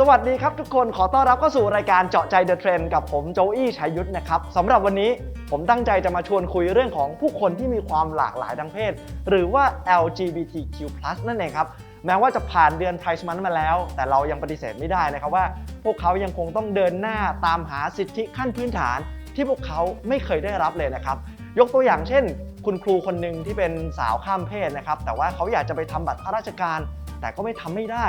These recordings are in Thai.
สวัสดีครับทุกคนขอต้อนรับเข้าสู่รายการเจาะใจเดอะเทรนกับผมโจอี้ชัยยุทธนะครับสำหรับวันนี้ผมตั้งใจจะมาชวนคุยเรื่องของผู้คนที่มีความหลากหลายทางเพศ หรือว่า LGBTQ+ นั่นเองครับแม้ว่าจะผ่านเดือนไพรส์มันมาแล้ว แต่เรายังปฏิเสธไม่ได้นะครับว่า พวกเขายังคงต้องเดินหน้าตามหาสิทธิขั้นพื้นฐาน ที่พวกเขาไม่เคยได้รับเลยนะครับ ยกตัวอย่างเช่น คุณครูคนหนึ่งที่เป็นสาวข้ามเพศนะครับแต่ว่าเขาอยากจะไปทำบัตรข้าราชการ แต่ก็ไม่ทำไม่ได้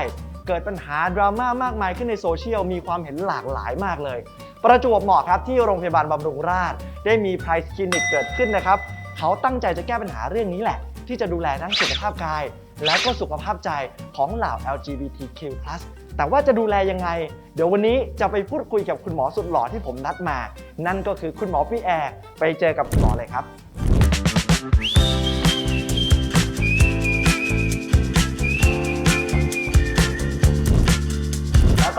เกิดปัญหาดราม่ามากมายขึ้นในโซเชียลมีความเห็นหลากหลายมากเลย ประจวบเหมาะครับที่โรงพยาบาลบำรุงราษฎร์ได้มี Price Clinic เกิดขึ้นนะครับ เขาตั้งใจจะแก้ปัญหาเรื่องนี้แหละ ที่จะดูแลทั้งสุขภาพกาย และก็สุขภาพใจของเหล่า LGBTQ+ แต่ว่าจะดูแลยังไง เดี๋ยววันนี้จะไปพูดคุยกับคุณหมอสุดหล่อที่ผมนัดมา นั่นก็คือคุณหมอพี่แอร์ไปเจอกับคุณหมอเลยครับ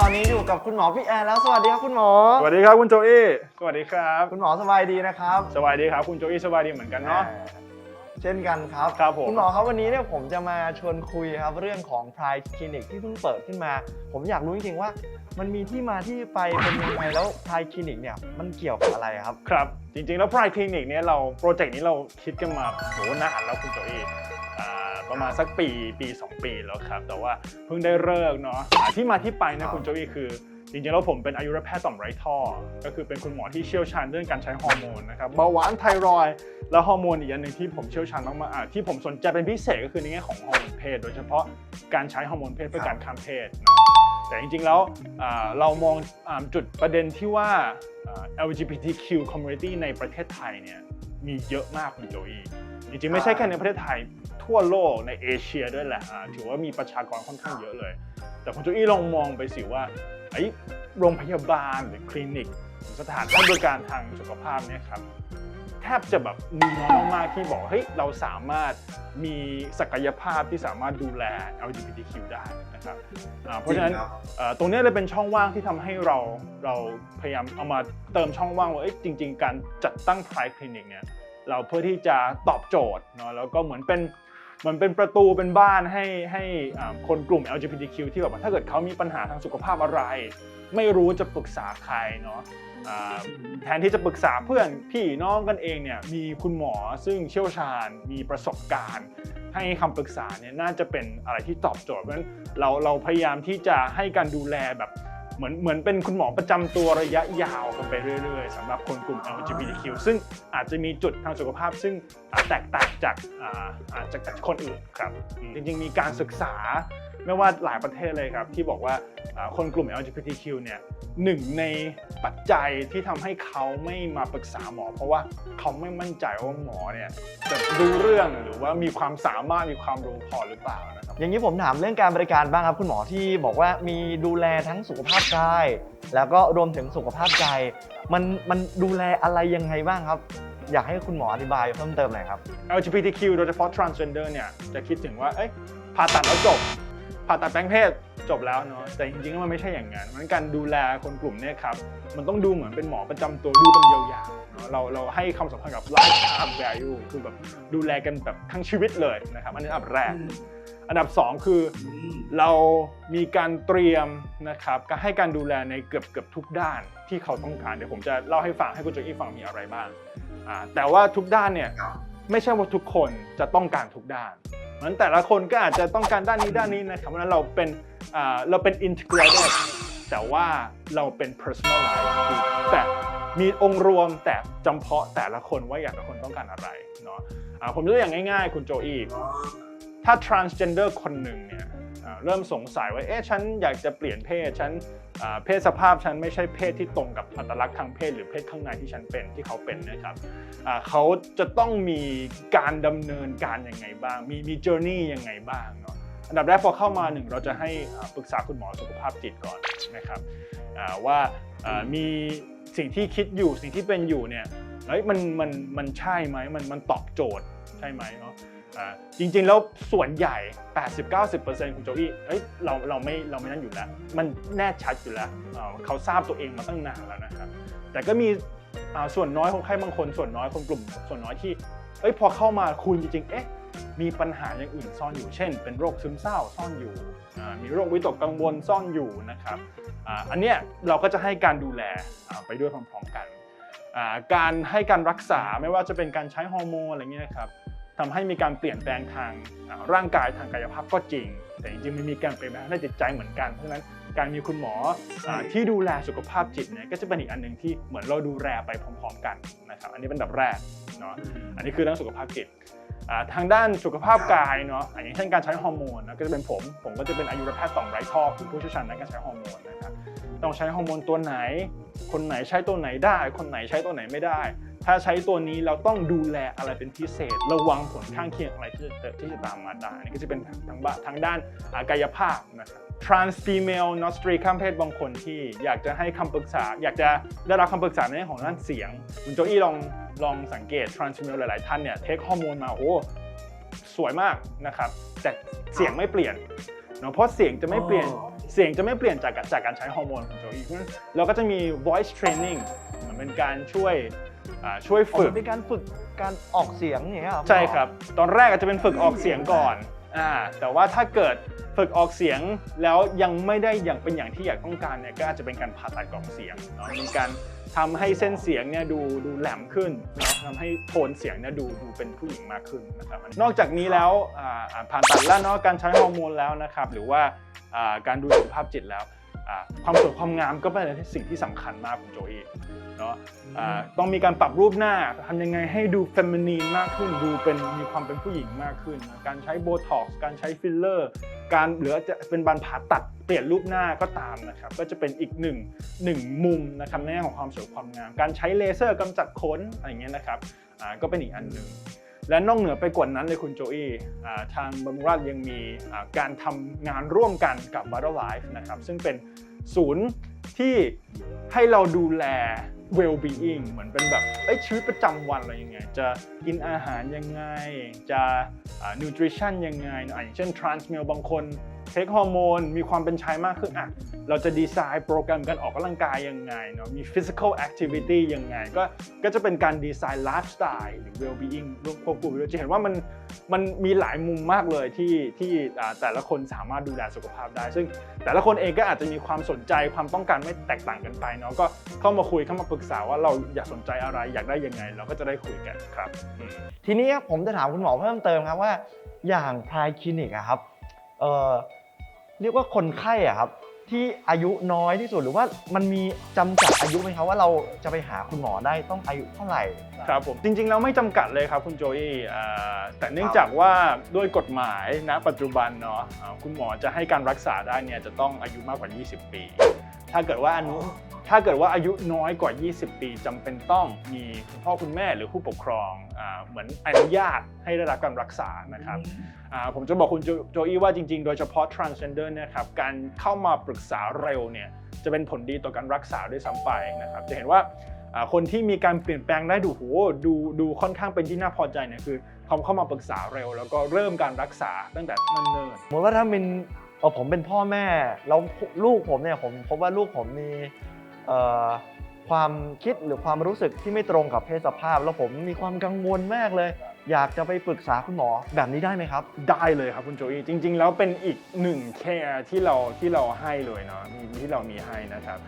ตอนนี้อยู่กับคุณหมอพี่แอร์แล้วสวัสดีครับคุณหมอ สวัสดีครับคุณโจอี้สวัสดีครับ คุณหมอสบายดีนะครับสวัสดีครับ คุณโจอี้สบายดีเหมือนกันเนาะ เช่นกันครับครับผมคุณหมอครับวันนี้เนี่ยผมจะมาชวนคุยครับเรื่องของ Pride Clinic ที่เพิ่งเปิดขึ้นมา ผมอยากรู้จริงๆว่า มันมีที่มาที่ไปเป็นยังไงแล้ว Pride Clinic เนี่ยมันเกี่ยวกับอะไรครับ ครับ จริงๆแล้ว Pride Clinic เนี่ยเราโปรเจกต์นี้เราคิดกันมาโหนานแล้วคุณโจอี้อ่า ประมาณสักปีปี 2 ปีแล้วครับ แต่ว่าเพิ่งได้เลิกษ์เนาะอ่าที่มาที่ไปครันะบคุณโจอี้คือ จริงๆแล้วผมเป็นอายุรแพทย์ต่อมไร้ท่อ ก็คือเป็นคุณหมอที่เชี่ยวชาญเรื่องการใช้ฮอร์โมนนะครับเบาหวานไทรอยด์แล้วฮอร์โมนอีกอันหนึ่งที่ผมเชี่ยวชาญมากๆอะที่ผมสนใจเป็นพิเศษก็คือในแง่ของฮอร์โมนเพศ โดยเฉพาะการใช้ฮอร์โมนเพศเพื่อการข้ามเพศเนาะแต่จริงๆแล้วอ่าเรามองอาจุดประเด็นที่ว่าอ่า LGBTQ community ในประเทศไทยเนี่ย มีเยอะมากคุณโจอีจริงๆไม่ใช่แค่ในประเทศไทยทั่วโลกในเอเชียด้วยแหละอ่าถือว่ามีประชากรค่อนข้างเยอะเลย แต่คุณโจอี้ลองมองไปสิว่าไอ้โรงพยาบาลหรือคลินิกหรือสถานให้บริการทางสุขภาพเนี่ยครับแท บจะแบบมีน้อยมากๆที่บอกว่าเฮ้ยเราสามารถมีศักยภาพที่สามารถดูแล LGBTQ ได้นะครับอ่าเพราะฉะนั้นจริงครับเอ่อตรงเนี้ยเลยเป็นช่องว่างที่ทำให้เราเราพยายามเอามาเติมช่องว่างว่าเอ้ยจริง ๆ การจัดตั้ง Pride Clinic เนี่ยเราเพื่อที่จะตอบโจทย์เนาะแล้วก็เหมือนเป็นเหมือนเป็นประตูเป็นบ้านให้ให้อ่าคนกลุ่ม LGBTQ ที่แบบว่าถ้าเกิดเขามีปัญหาทางสุขภาพอะไร ไม่รู้จะปรึกษาใครเนาะอ่า แทนที่จะปรึกษาเพื่อนพี่น้องกันเองเนี่ยมีคุณหมอซึ่งเชี่ยวชาญมีประสบการณ์ ให้คำปรึกษาเนี่ยน่าจะเป็นอะไรที่ตอบโจทย์เพราะฉะนั้นเราเราพยายามที่จะให้การดูแลแบบเหมือนเหมือนเป็นคุณหมอประจำตัวระยะยาวกันไปเรื่อยๆสำหรับคนกลุ่ม LGBTQ ซึ่งอาจจะมีจุดทางสุขภาพ ซึ่งแตกต่างจากจากจากคนอื่นครับ จริงๆ มีการศึกษา ไม่ว่าหลายประเทศเลยครับ ที่บอกว่าอ่าคนกลุ่ม LGBTQ เนี่ยหนึ่งในปัจจัยที่ทำให้เขาไม่มาปรึกษาหมอ เพราะว่าเขาไม่มั่นใจว่าหมอเนี่ยจะรู้เรื่องหรือว่ามีความสามารถมีความรู้พอหรือเปล่านะครับอย่างนี้ผมถามเรื่องการบริการบ้างครับคุณหมอที่บอกว่ามีดูแลทั้งสุขภาพกายแล้วก็รวมถึงสุขภาพใจ มันมันดูแลอะไรยังไงบ้างครับอยากให้คุณหมออธิบายเพิ่มเติมหน่อยครับ LGBTQ โดยเฉพาะ transgender เนี่ยจะคิดถึงว่า เอ้ยผ่าตัดแล้วจบ ผ่าตัดแปลงเพศจบแล้วเนาะแต่จริงๆแล้วมันไม่ใช่อย่างนั้นมันการดูแลคนกลุ่มเนี่ยครับมันต้องดูเหมือนเป็นหมอประจำตัวดูกันยาวๆเนาะเราเราให้คำสำคัญกับ lifetime value คือแบบดูแลกันแบบทั้งชีวิตเลยนะครับอันนี้อันดับแรก อันดับ 2 คือเรามีการเตรียมนะครับการให้การดูแลในเกือบเกือบทุกด้านที่เขาต้องการเดี๋ยวผมจะเล่าให้ฟังให้คุณโจอี้ฟังมีอะไรบ้างอ่าแต่ว่าทุกด้านเนี่ยไม่ใช่ว่าทุกคนจะต้องการทุกด้าน เหมือนแต่ละคนก็อาจจะต้องการด้านนี้ด้านนี้นะครับเพราะฉะนั้นเราเป็นเราเป็น integrated แต่ว่าเราเป็น personalized คือแต่มีองค์รวมแต่จำเพาะแต่ละคนว่าอยากแต่ละคนต้องการอะไรเนาะะผมยกตัวอย่างง่ายๆ คุณโจอีก ถ้า transgender คนหนึ่งเนี่ยเริ่มสงสัยว่า เอ๊ะ ฉันอยากจะเปลี่ยนเพศ ฉันเพศสภาพฉันไม่ใช่เพศที่ตรงกับอัตลักษณ์ทางเพศ หรือเพศข้างในที่ฉันเป็นที่เขาเป็นนะครับเขาจะต้องมีการดำเนินการยังไงบ้าง มีมี journey ยังไงบ้างเนาะ อันดับแรกพอเข้ามาหนึ่งเราจะให้ปรึกษาคุณหมอสุขภาพจิตก่อนนะครับว่ามีสิ่งที่คิดอยู่สิ่งที่เป็นอยู่เนี่ยเฮ้ยมันมันมันใช่ไหมมันมันตอบโจทย์ใช่ไหมเนาะ จริงๆ แล้วส่วนใหญ่ 80-90%คุณโจอี้เอ้ยเราเราไม่เราไม่นั่นอยู่แล้ว มันแน่ชัดอยู่แล้วเขาทราบตัวเองมาตั้งนานแล้วนะครับแต่ก็มีส่วนน้อยคนไข้บางคนส่วนน้อยคนกลุ่ม ส่วนน้อยที่เอ้ยพอเข้ามาคุณจริงๆเอ๊ะมีปัญหาอย่างอื่นซ่อนอยู่ เช่น เป็นโรคซึมเศร้าซ่อนอยู่ มีโรควิตกกังวลซ่อนอยู่นะครับอันเนี้ยเราก็จะให้การดูแลไปด้วยพร้อมๆกัน การให้การรักษาไม่ว่าจะเป็นการใช้ฮอร์โมนอะไรเงี้ยนะครับ ทำให้มีการเปลี่ยนแปลงทางอ่าร่างกายทางกายภาพก็จริง แต่จริงๆมันมีการเปลี่ยนแปลงในจิตใจเหมือนกัน เพราะฉะนั้นการมีคุณหมออาที่ดูแลสุขภาพจิตเนี่ยก็จะเป็นอีกอันหนึ่งที่เหมือนเราดูแลไปพร้อมๆกันนะครับอันนี้เป็นแบบแรกเนาะอันนี้คือเรื่องสุขภาพจิตอ่าทางด้านสุขภาพกายเนาะอะอย่างเช่นการใช้ฮอร์โมนนะก็จะเป็นผม ผมก็จะเป็นอายุรแพทย์สองไร้ท่อคือผู้เชี่ยวชาญในการใช้ฮอร์โมนนะครับต้องใช้ฮอร์โมนตัวไหน คนไหนใช้ตัวไหนได้ คนไหนใช้ตัวไหนไม่ได้ ถ้าใช้ตัวนี้เราต้องดูแลอะไรเป็นพิเศษ ระวังผลข้างเคียงอะไรที่จะที่จะตามมาได้อันนี่ก็จะเป็นทางบ้านทางด้านอ่ากายภาพนะครับ trans female not straight ข้ามเพศบางคนที่อยากจะให้คำปรึกษา อยากจะได้รับคำปรึกษาในเรื่องของด้านเสียง คุณโจอี้ลองลองสังเกต trans female หลาย ๆ ท่านเนี่ยเทคฮอร์โมนมาโอ้สวยมากนะครับแต่เสียงไม่เปลี่ยนเนาะเพราะเสียงจะไม่เปลี่ยนอ๋อเสียงจะไม่เปลี่ยนจากจากการใช้ฮอร์โมนของโจอี้เพราะฉะนั้นเราก็จะมี voice training เหมือนเป็นการช่วย อ่าช่วยอ๋อฝึมักนเป็นการฝึกการออกเสียงอย่างเงี้ยครับใช่ครับ ตอนแรกอาจจะเป็นฝึกออกเสียงก่อนอ่าแต่ว่าถ้าเกิดฝึกออกเสียงแล้วยังไม่ได้อย่างเป็นอย่างที่อยากต้องการเนี่ยก็อาจจะเป็นการผ่าตัดกล่องเสียงเนาะมีการทำให้เส้นเสียงเนี่ยดูดูแหลมขึ้นเนาะทำให้โทนเสียงเนี่ยดูดูเป็นผู้หญิงมากขึ้นนะครับนอกจากนี้แล้วอ่าอ่าผ่าตัดแล้วเนาะการใช้ฮอร์โมนแล้วนะครับหรือว่าอ่าการดูสุขภาพจิตแล้วอ่า ความสวยความงามก็เป็นสิ่งที่สำคัญมากคุณโจอี้เนาะอ่าต้องมีการปรับรูปหน้าทำยังไงให้ดูเฟมินีนมากขึ้นดูเป็นมีความเป็นผู้หญิงมากขึ้นนะการใช้โบท็อกซ์การใช้ฟิลเลอร์ การหรือจะเป็นบานผ่าตัดเปลี่ยนรูปหน้าก็ตามนะครับก็จะเป็นอีกหนึ่งหนึ่งมุมนะครับในแง่ของความสวยความงาม การใช้เลเซอร์กำจัดขนอะไรอย่างเงี้ยนะครับอ่าก็เป็นอีกอันหนึ่ง และนอกเหนือไปกว่านั้นเลยคุณโจอี้ทางบำรุงราษฎร์ยังมีการทำงานร่วมกันกับ b u t t l e Life นะครับซึ่งเป็นศูนย์ที่ให้เราดูแล well-being เหมือนเป็นแบบชีวิตประจำวันเรายังไง จะกินอาหารยังไง จะอ่า nutrition ยังไง อย่างเช่น trans male บางคนเทคฮอร์โมน มีความเป็นชายมากขึ้นอะเราจะดีไซน์โปรแกรมการออกกำลังกายยังไงเนาะมี physical activity ยังไง ก็ก็จะเป็นการดีไซน์ไลฟ์สไตล์หรือ well-being ร่วมควบคู่ไปด้วยจะเห็นว่ามันมันมีหลายมุมมากเลยที่ที่แต่ละคนสามารถดูแลสุขภาพได้ ซึ่งแต่ละคนเองก็อาจจะมีความสนใจความต้องการไม่แตกต่างกันไปเนาะก็เข้ามาคุยเข้ามาปรึกษาว่าเราอยากสนใจอะไรอยากได้ยังไง เราก็จะได้คุยกันครับ ทีนี้ผมจะถามคุณหมอเพิ่มเติมครับว่าอย่างพายคลินิกอะครับ เอ่อเรียกว่าคนไข้อะครับที่อายุน้อยที่สุดหรือว่ามันมีจำกัดอายุไหมครับว่าเราจะไปหาคุณหมอได้ต้องอายุเท่าไหร่ ครับผมจริงๆแล้วไม่จำกัดเลยครับคุณโจอี้อ่าแต่เนื่องจากว่าด้วยกฎหมายณปัจจุบันเนาะอ่าคุณหมอจะให้การรักษาได้เนี่ยจะต้องอายุมากกว่า 20 ปี ถ้าเกิดว่าอนุถ้าเกิดว่าอายุน้อยกว่า 20 ปีจำเป็นต้องมีคุณพ่อคุณแม่หรือผู้ปกครองอ่าเหมือนอนุญาตให้ได้รับการรักษานะครับอ่าผมจะบอกคุณโจโจอี้ว่าจริงๆ โดยเฉพาะ transgender เนะครับการเข้ามาปรึกษาเร็วเนี่ยจะเป็นผลดีต่อการรักษาด้วยซ้ำไปนะครับจะเห็นว่าอ่าคนที่มีการเปลี่ยนแปลงได้ดูโหดูดูค่อนข้างเป็นที่น่าพอใจเนี่ยคือเขาเข้ามาปรึกษาเร็ว แล้วก็เริ่มการรักษาตั้งแต่เนิ่นสมมติว่าถ้าเป็น เออผมเป็นพ่อแม่แล้วลูกผมเนี่ยผมพบว่าลูกผมมีความคิดหรือความรู้สึกที่ไม่ตรงกับเพศสภาพ แล้วผมมีความกังวลมากเลย อยากจะไปปรึกษาคุณหมอแบบนี้ได้ไหมครับ ได้เลยครับคุณโจอี้จริง ๆ แล้วเป็นอีกหนึ่งแคร์ที่เราที่เราให้เลยเนาะที่เรามีให้นะครับ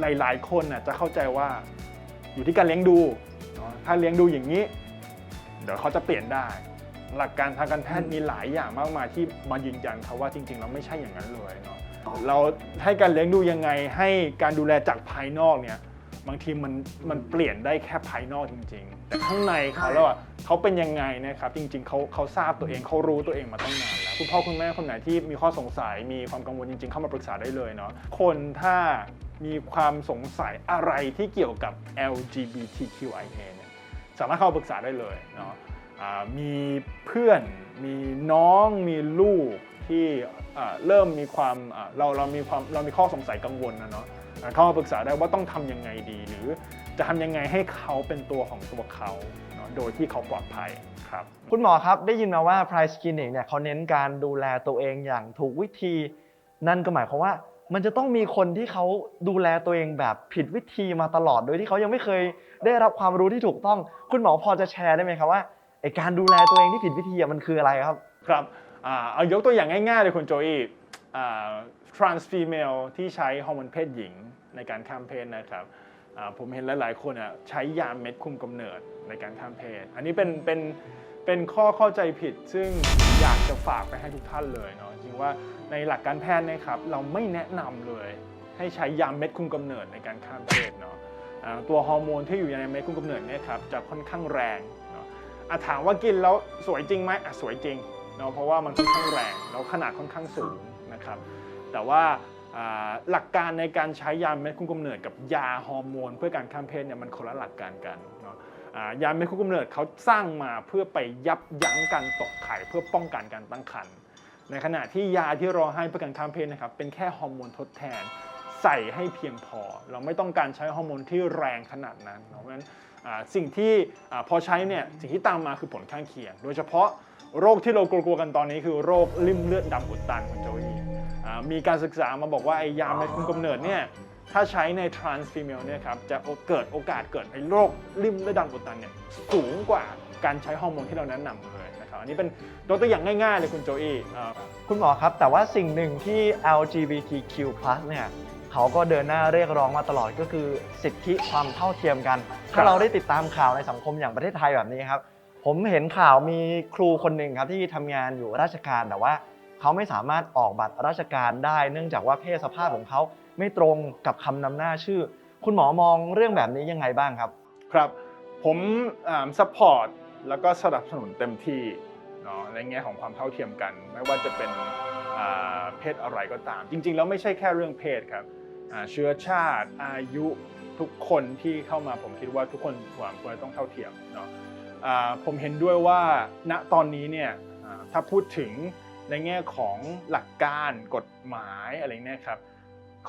หลายๆ คนน่ะจะเข้าใจว่าอยู่ที่การเลี้ยงดูถ้าเลี้ยงดูอย่างนี้ เดี๋ยวเขาจะเปลี่ยนได้ หลักการทางการแพทย์มีหลายอย่างมากมายที่มายืนยันเขาว่าจริงๆเราไม่ใช่อย่างนั้นเลยเนาะเราให้การเลี้ยงดูยังไงให้การดูแลจากภายนอกเนี่ยบางทีมันมันเปลี่ยนได้แค่ภายนอกจริง ๆ แต่ข้างในเขาแล้วอะเขาเป็นยังไงนะครับจริง ๆเขาเขาทราบตัวเองเขารู้ตัวเองมาตั้งนานแล้วคุณพ่อคุณแม่คนไหนที่มีข้อสงสัยมีความกังวลจริง ๆ เข้ามาปรึกษาได้เลยเนาะคนถ้ามีความสงสัยอะไรที่เกี่ยวกับ LGBTQIA เนี่ยสามารถเข้ามาปรึกษาได้เลยเนาะอ่า มีเพื่อนมีน้องมีลูกที่เริ่มมีความเราเรามีความเรามีข้อสงสัยกังวลนะเนาะเข้ามาปรึกษาได้ว่าต้องทำยังไงดี หรือจะทำยังไงให้เขาเป็นตัวของตัวเขาเนาะโดยที่เขาปลอดภัยครับคุณหมอครับได้ยินมาว่า Price Clinic เนี่ยเขาเน้นการดูแลตัวเองอย่างถูกวิธี นั่นก็หมายความว่ามันจะต้องมีคนที่เขาดูแลตัวเองแบบผิดวิธีมาตลอด โดยที่เขายังไม่เคยได้รับความรู้ที่ถูกต้อง คุณหมอพอจะแชร์ได้ไหมครับว่า ไอการดูแลตัวเองที่ผิดวิธีอะมันคืออะไรครับ ครับอ่าเอายกตัวอย่างง่ายๆเลยคุณโจอี้อ่า trans female ที่ใช้ฮอร์โมนเพศหญิงในการข้ามเพศนะครับอ่าผมเห็นหลายๆคนอะใช้ยาเม็ดคุมกำเนิดในการข้ามเพศ อันนี้เป็นเป็นเป็นข้อเข้าใจผิดซึ่งอยากจะฝากไปให้ทุกท่านเลยเนาะจริงว่าในหลักการแพทย์นะครับเราไม่แนะนำเลย ให้ใช้ยาเม็ดคุมกำเนิดในการข้ามเพศเนาะอ่าตัวฮอร์โมนที่อยู่ในเม็ดคุมกำเนิดเนี่ยครับจะค่อนข้างแรง อะถามว่ากินแล้วสวยจริงไหมอะสวยจริงเนาะเพราะว่ามันค่อนข้างแรงแล้วขนาดค่อนข้างสูงนะครับ แต่ว่าหลักการในการใช้ยาเม็ดคุมกำเนิดกับยาฮอร์โมน เพื่อการข้ามเพศเนี่ยมันคนละหลักการกันเนาะยาเม็ดคุมกำเนิดเขาสร้างมาเพื่อไปยับยั้งการตกไข่เพื่อป้องกันการตั้งครรภ์ในขณะที่ยาที่เราให้เพื่อการข้ามเพศนะครับเป็นแค่ฮอร์โมนทดแทน ใส่ให้เพียงพอ เราไม่ต้องการใช้ฮอร์โมนที่แรงขนาดนั้นเพราะฉะนั้น สิ่งที่พอใช้เนี่ยสิ่งที่ตามมาคือผลข้างเคียง โดยเฉพาะโรคที่เรากลัวๆกันตอนนี้คือโรคริ่มเลือดดำอุดตันคุณโจอีมีการศึกษามาบอกว่าไอ้ยาเม็ดคุมกำเนิดเนี่ยถ้าใช้ใน trans female เนี่ยครับจะเกิดโอกาสเกิดไอ้โรคริ่มเลือดดำอุดตันเนี่ยสูงกว่าการใช้ฮอร์โมนที่เราแนะนำเลยนะครับอันนี้เป็นตัวอย่างง่ายๆเลยคุณโจอีอคุณหมอครับ แต่ว่าสิ่งหนึ่งที่ LGBTQ+ เนี่ยเขาก็เดินหน้าเรียกร้องมาตลอดก็คือสิทธิความเท่าเทียมกัน ถ้าบเราได้ติดตามข่าวในสังคมอย่างประเทศไทยแบบนี้ครับผมเห็นข่าวมีครูคนหนึ่งครับที่ทำงานอยู่ราชการแต่ว่าเขาไม่สามารถออกบัตรราชการได้ เนื่องจากว่าเพศสภาพของเขาไม่ตรงกับคำนำหน้าชื่อ คุณหมอมองเรื่องแบบนี้ยังไงบ้างครับ ครับผมซัพพอร์ตแล้วก็สนับสนุนเต็มที่เนาะในแง่ของความเท่าเทียมกัน ไม่ว่าจะเป็นอ่าเพศอะไรก็ตาม จริง ๆ แล้วไม่ใช่แค่เรื่องเพศครับอ่าเชื้อชาติอายุ ทุกคนที่เข้ามาผมคิดว่าทุกคนควรควรต้องเท่าเทียมเนาะผมเห็นด้วยว่าณตอนนี้เนี่ยถ้าพูดถึงในแง่ของหลักการกฎหมายอะไรเนี่ยครับ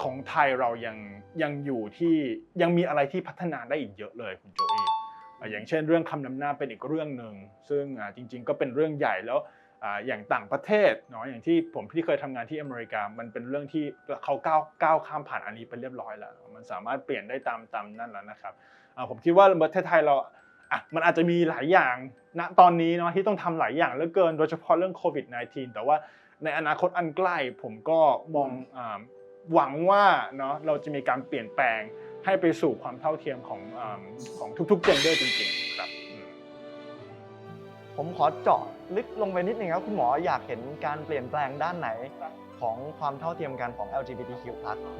ของไทยเรายังยังอยู่ที่ยังมีอะไรที่พัฒนาได้อีกเยอะเลยคุณโจอี้อะอย่างเช่นเรื่องคำนำหน้าเป็นอีกเรื่องหนึ่งซึ่งจริง ๆ ก็เป็นเรื่องใหญ่แล้ว อะอย่างต่างประเทศเนาะอย่างที่ผมที่เคยทำงานที่อเมริกา มันเป็นเรื่องที่เขาก้าวก้าวข้ามผ่านอันนี้ไปเรียบร้อยแล้ว มันสามารถเปลี่ยนได้ตามตามนั่นแล้วนะครับอะผมคิดว่าประเทศไทยเราอะมันอาจจะมีหลายอย่างณตอนนี้เนาะที่ต้องทำหลายอย่างเหลือเกิน โดยเฉพาะเรื่องโควิด -19 แต่ว่าในอนาคตอันใกล้ผมก็มองอ่าหวังว่าเนาะเราจะมีการเปลี่ยนแปลงให้ไปสู่ความเท่าเทียมของอมของทุกๆเจนเดอร์จริงๆครับอืม ผมขอเจาะลึกลงไปนิดนึงครับ คุณหมออยากเห็นการเปลี่ยนแปลงด้านไหน ของความเท่าเทียมกันของ LGBTQ+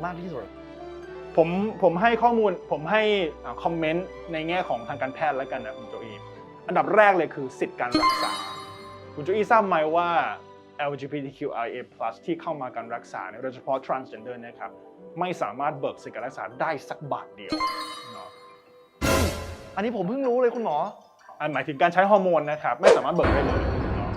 มากที่สุด ผมผมให้ข้อมูลผมให้คอมเมนต์ในแง่ของทางการแพทย์แล้วกันนะคุณโจอีอันดับแรกเลยคือสิทธิการรักษา คุณโจอีทราบไหมว่า LGBTQIA+ ที่เข้ามาการรักษาเนี่ยโดยเฉพาะ transgender เนะครับไม่สามารถเบิกสิทธิการรักษาได้สักบาทเดียวเนาะอันนี้ผมเพิ่งรู้เลยคุณหมอ อันหมายถึงการใช้ฮอร์โมนนะครับไม่สามารถเบิกได้เลยเนาะ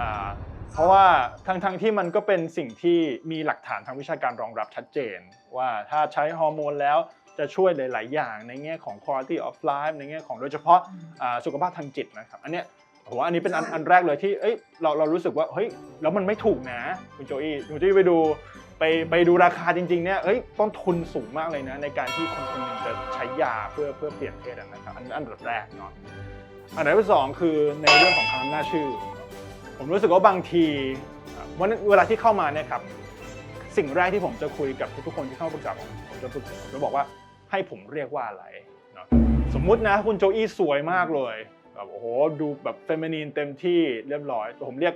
อ่าเพราะว่าทั้งทั้งที่มันก็เป็นสิ่งที่มีหลักฐานทางวิชาการรองรับชัดเจน ว่าถ้าใช้ฮอร์โมนแล้วจะช่วยหลาย ๆ อย่างในแง่ของ quality of life ในแง่ของโดยเฉพาะอ่าสุขภาพทางจิตนะครับ อันเนี้ยผมว่าอันนี้เป็นอันอันแรกเลยที่เอ้ยเราเรารู้สึกว่าเฮ้ยแล้วมันไม่ถูกนะคุณโจอี้คุณโจอี้ไปดูไปไปดูราคาจริง ๆ เนี่ยเอ้ยต้นทุนสูงมากเลยนะ ในการที่คนคนหนึงจะใช้ยาเพื่อเพื่อเปลี่ยนเพศอะนะครับ อันอันดับแรกเนาะ อันดับที่สองคือในเรื่องของคำนำหน้าชื่อ ผมรู้สึกว่าบางทีวันเวลาที่เข้ามาเนี่ยครับสิ่งแรกที่ผมจะคุยกับทุกๆคนที่เข้าปรึกษาผมผมจะปรึกษาผมจะบอกว่าให้ผมเรียกว่าอะไรเนาะสมมุตินะคุณโจอี้สวยมากเลยแบบโอ้โหดูแบบเฟมินีนเต็มที่เรียบร้อยแต่ผมเรียก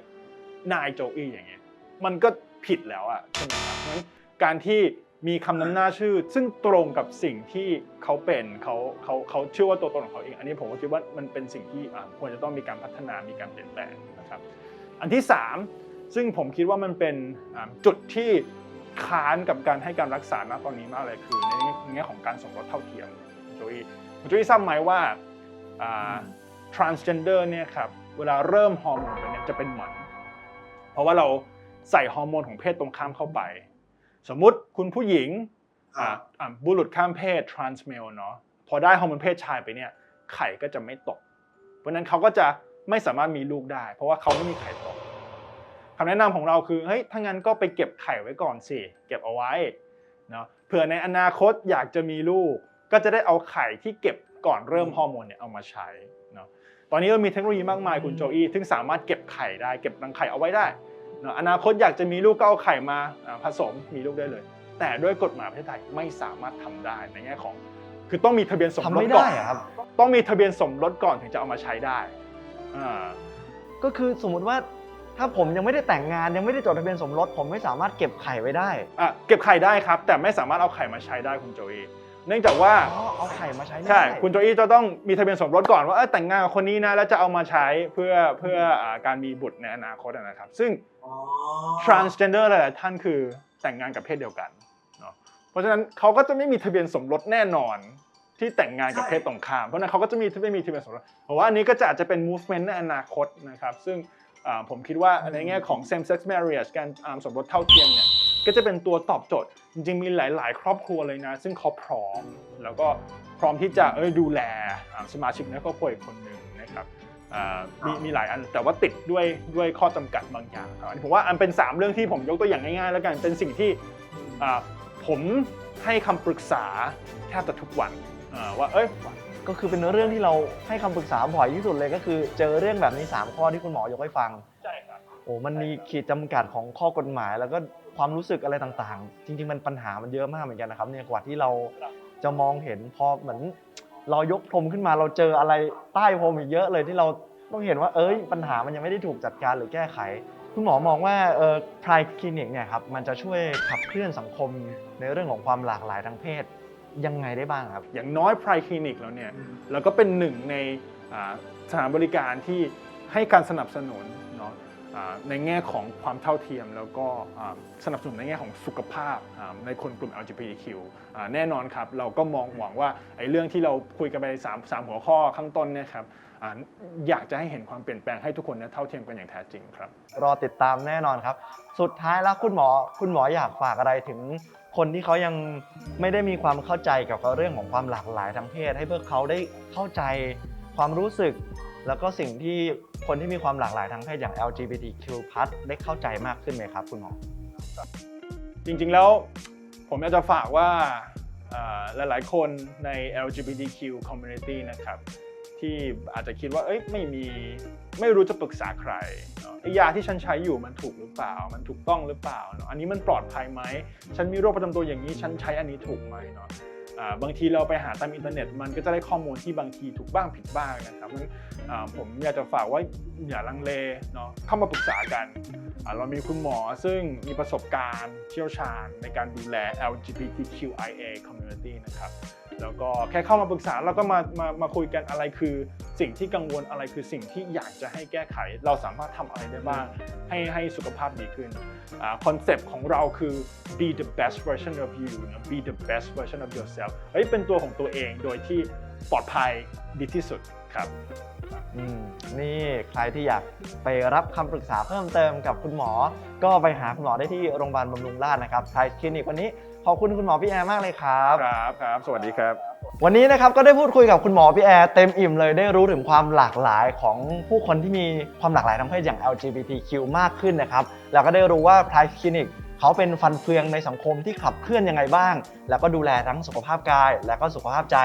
นายโจอี้อย่างเงี้ยมันก็ผิดแล้วอะใช่ไหมครับเพราะฉะนั้นการที่ มีคำนำหน้าชื่อ ซึ่งตรงกับสิ่งที่เขาเป็นเขาเขาเขาเชื่อว่าตัวตนของเขาเอง อันนี้ผมก็คิดว่ามันเป็นสิ่งที่ควรจะต้องมีการพัฒนามีการเปลี่ยนแปลงนะครับอันที่ 3 ซึ่งผมคิดว่ามันเป็นจุดที่ค้านกับการให้การรักษาณตอนนี้มากเลยคือในแง่ของการสมรสเท่าเทียมโจยโจยทราบไหมว่า transgender เนี่ยครับเวลาเริ่มฮอร์โมนไปเนี่ยจะเป็นหมันเพราะว่าเราใส่ฮอร์โมนของเพศตรงข้ามเข้าไป สมมุติคุณผู้หญิงอ่าอ่าบุรุษข้ามเพศ trans male เนาะพอได้ฮอร์โมนเพศชายไปเนี่ยไข่ก็จะไม่ตก เพราะฉะนั้นเขาก็จะไม่สามารถมีลูกได้ เพราะว่าเขาไม่มีไข่ตกคำแนะนำของเราคือเฮ้ยถ้างั้นก็ไปเก็บไข่ไว้ก่อนสิเก็บเอาไว้เนาะเผื่อในอนาคตอยากจะมีลูก ก็จะได้เอาไข่ที่เก็บก่อนเริ่มฮอร์โมนเนี่ยเอามาใช้เนาะตอนนี้เรามีเทคโนโลยีมากมายคุณโจอี้ซึ่งสามารถเก็บไข่ได้เก็บรังไข่เอาไว้ได้เน อะอนาคตอยากจะมีลูกก็เอาไข่มาอ่าผสมมีลูกได้เลย แต่ด้วยกฎหมายประเทศไทยไม่สามารถทำได้ในแง่ของ คือต้องมีทะเบียนสมทำรสไม่ก่อได้นอะครับต้องมีทะเบียนสมรสก่อนถึงจะเอามาใช้ได้อ่าก็คือสมมุติว่าถ้าผมยังไม่ได้แต่งงานยังไม่ได้จดทะเบียนสมรสผมไม่สามารถเก็บไข่ไว้ได้อะเก็บไข่ได้ครับ แต่ไม่สามารถเอาไข่มาใช้ได้คุณโจอี เนื่องจากว่าอ๋อเอาไข่มาใช้ได้ใช่คุณโจอี้จะต้องมีทะเบียนสมรสก่อนว่าเออแต่งงานกับคนนี้นะแล้วจะเอามาใช้เพื่อเพื่ออาการมีบุตรในอนาคตอะนะครับ ซึ่ง อ๋อ transgender หลายๆท่านคือแต่งงานกับเพศเดียวกันเนาะเพราะฉะนั้นเขาก็จะไม่มีทะเบียนสมรสแน่นอนที่แต่งงานกับเพศตรงข้ามเพราะฉะนั้นเขาก็จะมีไม่มีทะเบียนสมรสเพราะว่าอันนี้ก็จะอาจจะเป็น movement ในอนาคตนะครับ ซึ่งอ่าผมคิดว่าในแง่ของ same sex marriage การอ่าสมรสเท่าเทียมเนี่ย ก็จะเป็นตัวตอบโจทย์ จริงๆมีหลาย ๆ ครอบครัวเลยนะ ซึ่งเขาพร้อม แล้วก็พร้อมที่จะเอ้ยดูแลอ่าสมาชิกในครอบครัวอีกคนหนึ่งนะครับอ่ามีมีหลายอันแต่ว่าติดด้วยด้วยข้อจำกัดบางอย่างครับอันนี้ผมว่าอันเป็น 3 เรื่องที่ผมยกตัวอย่างง่ายๆ แล้วกันเป็นสิ่งที่อ่าผมให้คำปรึกษาแทบจะทุกวันอ่าว่าเอ้ยก็คือเป็นเรื่องที่เราให้คำปรึกษาบ่อยที่สุดเลยก็คือเจอเรื่องแบบนี้ 3 ข้อที่คุณหมอยกให้ฟัง ใช่ครับ โอ้มันมีขีดจำกัดของข้อกฎหมายแล้วก็ ความรู้สึกอะไรต่างๆ จริง ๆ มันปัญหามันเยอะมากเหมือนกันนะครับเนี่ยกว่าที่เราครับจะมองเห็นพอเหมือน เรายกพรมขึ้นมาเราเจออะไรใต้พรมอีกเยอะเลยที่เราต้องเห็นว่าเอ้ยปัญหามันยังไม่ได้ถูกจัดการหรือแก้ไข คุณหมอมองว่าเออพรายคลินิกเนี่ยครับมันจะช่วยขับเคลื่อนสังคมในเรื่องของความหลากหลายทางเพศยังไงได้บ้างครับ อย่างน้อย Pride Clinic แล้วเนี่ยแล้วก็เป็นหนึ่งในอ่าสถานบริการที่ให้การสนับสนุนเนาะอ่า ในแง่ของความเท่าเทียม แล้วก็สนับสนุนในแง่ของสุขภาพในคนกลุ่ม LGBTQ แน่นอนครับ เราก็มองหวังว่าไอ้เรื่องที่เราคุยกันไป3 3หัวข้อข้างต้นเนี่ยครับออยากจะให้เห็นความเปลี่ยนแปลงให้ทุกคนเนี่ยเท่าเทียมกันอย่างแท้จริงครับ รอติดตามแน่นอนครับ สุดท้ายแล้วคุณหมอคุณหมออยากฝากอะไรถึงคนที่เขายังไม่ได้มีความเข้าใจเกี่ยวกับเรื่องของความหลากหลายทางเพศ ให้พวกเขาได้เข้าใจความรู้สึก แล้วก็สิ่งที่คนที่มีความหลากหลายทางเพศอย่าง LGBTQ+ ได้เข้าใจมากขึ้นไหมครับ คุณหมอ จริงๆแล้วผมอยากจะฝากว่าหลายๆ คนใน LGBTQ community นะครับ ที่อาจจะคิดว่าเอ้ยไม่มีไม่รู้จะปรึกษาใครไอ้ยาที่ฉันใช้อยู่มันถูกหรือเปล่า มันถูกต้องหรือเปล่าเนอะอันนี้มันปลอดภัยไหม ฉันมีโรคประจำตัวอย่างนี้ฉันใช้อันนี้ถูกไหมเนาะ บางทีเราไปหาตามอินเทอร์เน็ต มันก็จะได้ข้อมูลที่บางทีถูกบ้างผิดบ้างนะครับงั้นอ่าผมอยากจะฝากว่าอย่าลังเลเนาะเข้ามาปรึกษากัน เรามีคุณหมอซึ่งมีประสบการณ์เชี่ยวชาญในการดูแล LGBTQIA community นะครับ แล้วก็แค่เข้ามาปรึกษาแล้วก็มามามาคุยกันอะไรคือ สิ่งที่กังวลอะไรคือสิ่งที่อยากจะให้แก้ไข เราสามารถทำอะไรได้บ้างให้ให้สุขภาพดีขึ้นคอนเซปต์ของเราคือ be the best version of you นะ be the best version of yourself เฮ้ยเป็นตัวของตัวเองโดยที่ปลอดภัยดีที่สุดครับอืมนี่ใครที่อยากไปรับคำปรึกษาเพิ่มเติมกับคุณหมอ ก็ไปหาคุณหมอได้ที่โรงพยาบาลบำรุงราษฎร์นะครับไทยคลินิกวันนี้ ขอบคุณคุณหมอพี่แอร์มากเลยครับ ครับครับ สวัสดีครับ วันนี้นะครับก็ได้พูดคุยกับคุณหมอพี่แอร์เต็มอิ่มเลยได้รู้ถึงความหลากหลายของผู้คนที่มีความหลากหลายทางเพศอย่าง LGBTQ มากขึ้นนะครับแล้วก็ได้รู้ว่า Price Clinic เขาเป็นฟันเฟืองในสังคมที่ขับเคลื่อนยังไงบ้าง แล้วก็ดูแลทั้งสุขภาพกาย และก็สุขภาพใจ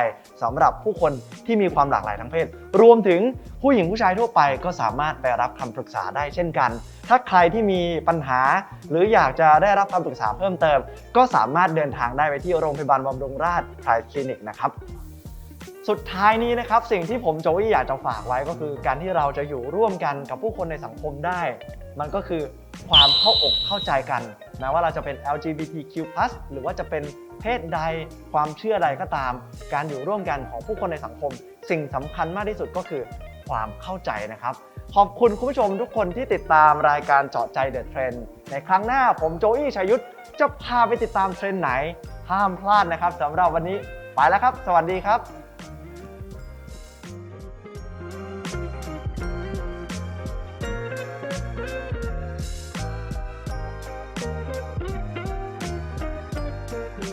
สำหรับผู้คนที่มีความหลากหลายทางเพศ รวมถึงผู้หญิงผู้ชายทั่วไปก็สามารถไปรับคำปรึกษาได้เช่นกัน ถ้าใครที่มีปัญหา หรืออยากจะได้รับคำปรึกษาเพิ่มเติม ก็สามารถเดินทางได้ไปที่โรงพยาบาลบำรุงราษฎร์ Price Clinic นะครับ สุดท้ายนี้นะครับสิ่งที่ผมโจวี่อยากจะฝากไว้ก็คือ การที่เราจะอยู่ร่วมกันกับผู้คนในสังคมได้ มันก็คือความเข้าอกเข้าใจกันแม้ว่าเราจะเป็น LGBTQ+ หรือว่าจะเป็นเพศใดความเชื่อใดก็ตาม การอยู่ร่วมกันของผู้คนในสังคม สิ่งสำคัญมากที่สุดก็คือความเข้าใจนะครับ ขอบคุณคุณผู้ชมทุกคนที่ติดตามรายการเจาะใจเดอะเทรนในครั้งหน้าผมโจอี้ชัยยุทธจะพาไปติดตามเทรนด์ไหน ห้ามพลาดนะครับสำหรับวันนี้ไปแล้วครับ สวัสดีครับ